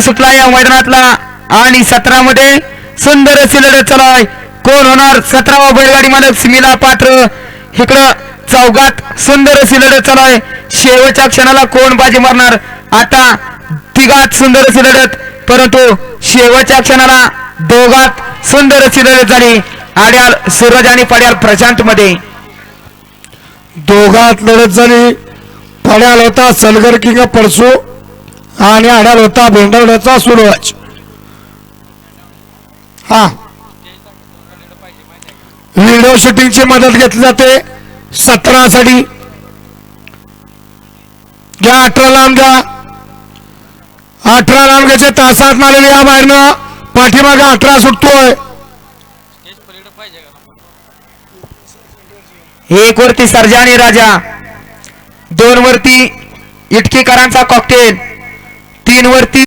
सुटला या मैदानातला. आणि सतरा मध्ये सुंदर अशी लढत चालू आहे कोण होणार? सतरावा बैलगाडी मालक स्मिला पात्र. इकडं चौघात सुंदर अशी लढत चालू आहे शेवटच्या क्षणाला कोण बाजी मारणार? आता तिघात सुंदर अशी लढत परंतु शेवटच्या क्षणाला दोघात सुंदर अशी लढत झाली. आड्याल सूरज आणि पड्याल प्रशांत मध्ये दोघात लढत झाली. पड्याल होता सलगर किंग परसू. आणि आडाल होता भेंडवड्याचा सूरज हा. व्हिडिओ शूटिंगची मदत घेतली जाते. सतरासाठी घ्या अठरा लांब घ्या. अठरा लांब घ्यायचे तासात मारलेले या बाहेरनं. पाठीमागे अठरा सुटतोय. एक वरती सर्जा राजा. दोन वरती इटकीकरांचा कॉकटेल तीन वरती